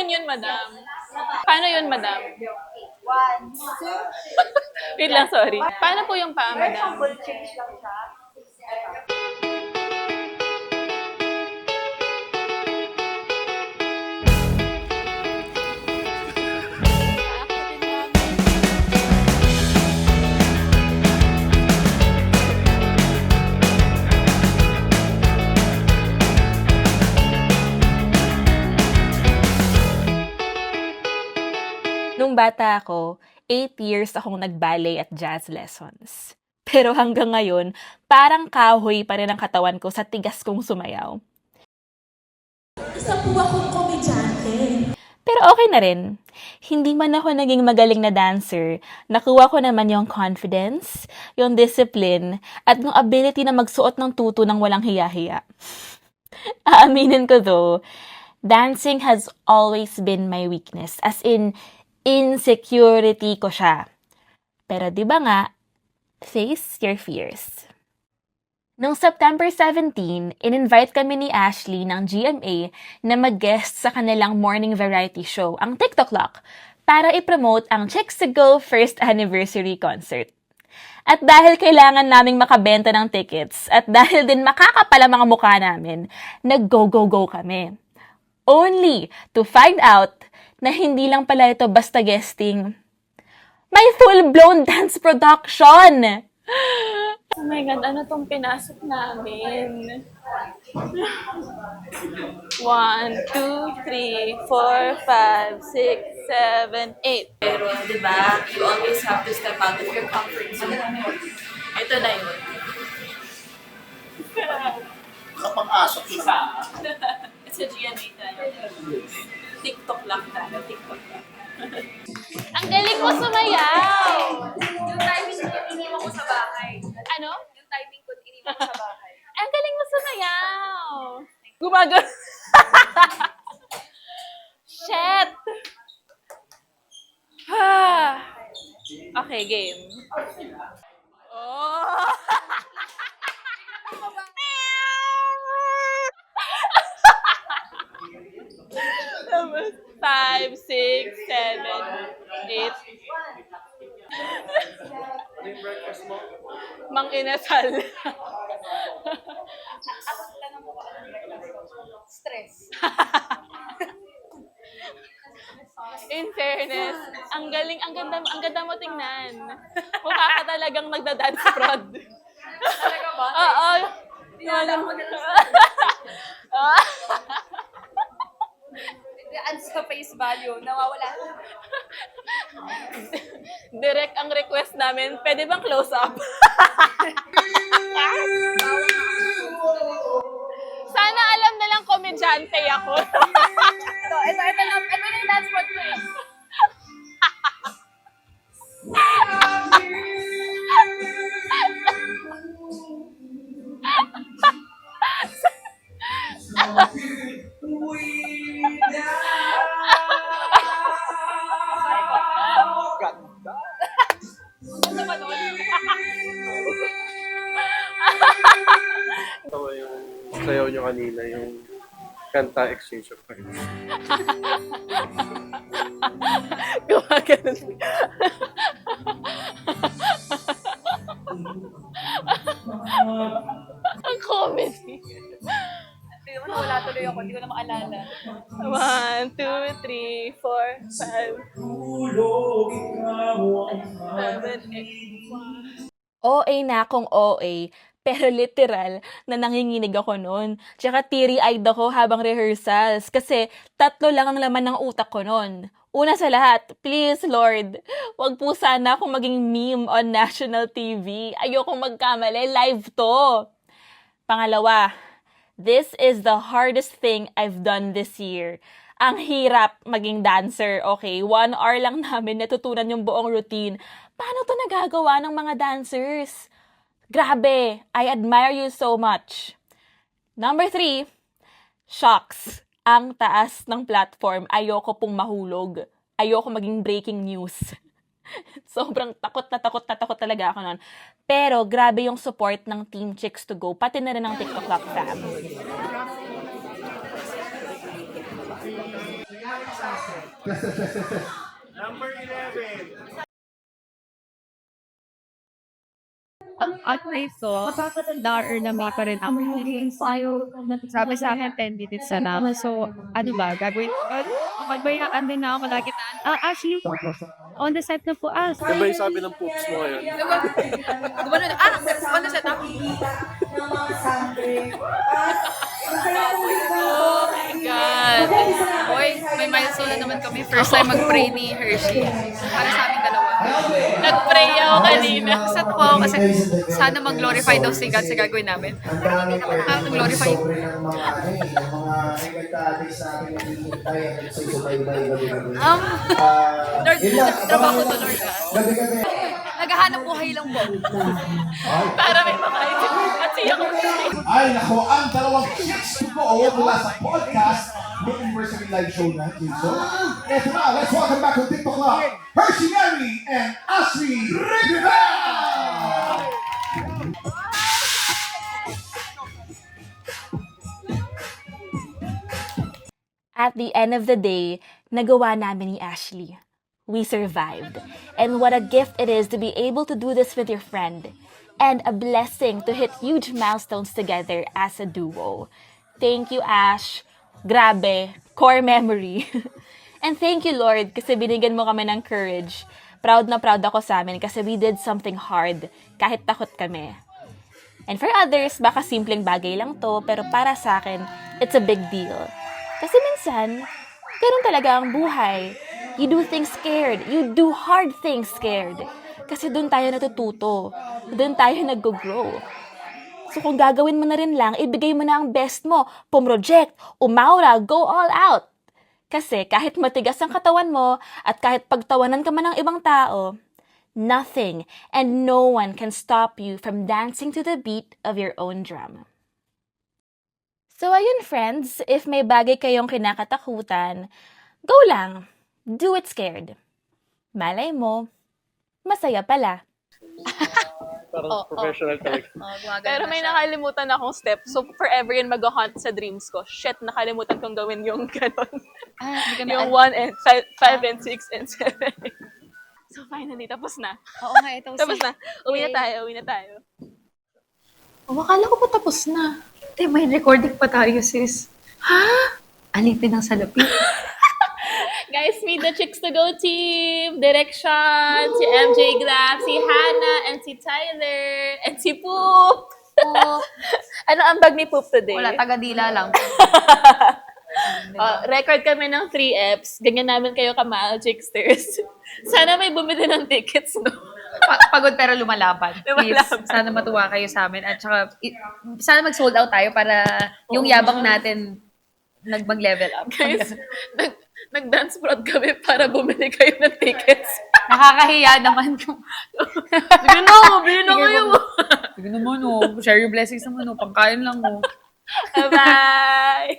gagawin yun, madam? Paano yun, madam? One, two, Wait lang, sorry. Paano po yung paa, madam? Change lang siya. Nung bata ako, 8 years akong nag-ballet at jazz lessons. Pero hanggang ngayon, parang kahoy pa rin ang katawan ko sa tigas kong sumayaw. Isa po akong komedyante. Pero okay na rin. Hindi man ako naging magaling na dancer, nakuha ko naman yung confidence, yung discipline, at yung ability na magsuot ng tutu ng walang hiya-hiya. Aaminin ko though, dancing has always been my weakness. As in, insecurity ko siya. Pero di ba nga, face your fears. Noong September 17, in-invite kami ni Ashley ng GMA na mag-guest sa kanilang morning variety show, ang TikTok Lock, para i-promote ang Chicks to Go first anniversary concert. At dahil kailangan naming makabenta ng tickets at dahil din makakapal ang mga mukha namin, nag-go-go-go kami. Only to find out na hindi lang pala ito basta guesting. May full-blown dance production! Oh my God, ano tong pinasok namin? One, two, three, four, five, six, seven, eight. Pero, di ba, you always have to step out of your comfort zone. Ito na yun. Kapag-asok na. Sa GMA tayo. TikTok lang tayo, TikTok lang. Ang galing mo sumayaw! Yung timing ko, iniwan ko sa bahay. Ano? Yung timing ko, iniwan ko sa bahay. Ang galing mo sumayaw! Gumagano. Shit! Ah. okay, game. Oh! Tapos, Five, six, seven, eight. Mang inasal. Stress. In fairness, ang galing, ang ganda, ang ganda mo tingnan. Mukha ka talagang nagda-dance prod. Talaga ba? Oo. Nilalang mo na lang sa face value, nawawala. Direct ang request namin, pwede bang close up? Sana alam na lang komedyante ako. Ito, ito, ito lang. Ito na yung dance spot ko yung kanta exchange of cards. Gumagano. ang comedy. Hindi naman wala tuloy ako. Hindi ko na maalala. One, two, three, four, five, seven, eight. OA na akong OA, pero literal na nanginginig ako noon. Tsaka teary-eyed ako habang rehearsals kasi tatlo lang ang laman ng utak ko noon. Una sa lahat, please Lord, wag po sana akong maging meme on national TV. Ayokong magkamali, live to. Pangalawa, this is the hardest thing I've done this year. Ang hirap maging dancer, okay? One hour lang namin natutunan yung buong routine. Paano to nagagawa ng mga dancers? Grabe! I admire you so much. Number three, shocks. Ang taas ng platform. Ayoko pong mahulog. Ayoko maging breaking news. Sobrang takot na takot na takot talaga ako noon. Pero grabe yung support ng Team Chicks to Go, pati na rin ng TikTok Lock fam. Number 11. At least ko, dollar na may pa rin ako. Sabi sa akin, 10 minutes na lang. So, ano ba, gagawin ko? Magbayaan din na ako lagi na. Ah, actually, on the set na po, ah, Ano ba yung sabi ng poops mo ngayon? Gumano na. Ah, on the set up. Oh my God. Boy, may milestone na naman kami. First time mag-pray ni Hershey. Para sa. Nag-pray ako kanina. Sad po ako kasi sana mag-glorify daw si God sa gagawin namin. Ang dami pa rin Ah, glorify. sobre ng mga ng mga nagtatabi sa akin na hinihintay at nagsusubaybay gabi-gabi. Um, Ah, Lord, trabaho to. Lord, ah. Gabi-gabi. naghahanap buhay lang po. Para may makain. At siya ko. Ay, nako, ang dalawang chicks ko mula sa podcast may anniversary live show na dito. Ah! Eto na, let's welcome back to TikTok Club, Hershey Mary and Ashley Rivera! At the end of the day, nagawa namin ni Ashley. We survived. And what a gift it is to be able to do this with your friend. And a blessing to hit huge milestones together as a duo. Thank you, Ash. Grabe. Core memory. And thank you, Lord, kasi binigyan mo kami ng courage. Proud na proud ako sa amin kasi we did something hard, kahit takot kami. And for others, baka simpleng bagay lang to, pero para sa akin, it's a big deal. Kasi minsan, ganun talaga ang buhay. You do things scared. You do hard things scared. Kasi doon tayo natututo. Doon tayo nag-grow. So kung gagawin mo na rin lang, ibigay mo na ang best mo. Pumroject, umaura, go all out. Kasi kahit matigas ang katawan mo at kahit pagtawanan ka man ng ibang tao, nothing and no one can stop you from dancing to the beat of your own drum. So ayun friends, if may bagay kayong kinakatakutan, go lang. Do it scared. Malay mo, masaya pala. Parang professional talaga. Pero may nakalimutan akong step. So, forever yun mag-hunt sa dreams ko. Shit, nakalimutan kong gawin yung ganon. ah, na- yung 1 and 5 and 6 and 7. so, finally, tapos na. Oo nga, ito Tapos si- na. Uwi na tayo, uwi na tayo. Oh, akala ko pa tapos na. Hindi, may recording pa tayo, sis. Ha? Alipin ng salapi. Guys, meet the Chicks to Go team! Direction! Si MJ Graf, si Hannah, and si Tyler, and si Poop! ano ang bag ni Poop today? Wala, taga-dila lang. Uh, record kami ng 3 Fs. Ganyan namin kayo kamahal, Chicksters. Sana may bumili ng tickets, no? Pa- pagod pero lumalaban. Please, sana matuwa kayo sa amin. At saka, i- sana mag-sold out tayo para yung yabang natin nag mag-level up. Guys, nag, nag-dance prod kami para bumili kayo ng tickets. Nakakahiya naman kung... Bili na ako, bili na kayo. Sige naman, oh. Share your blessings naman, oh. Pangkain lang, oh. Bye!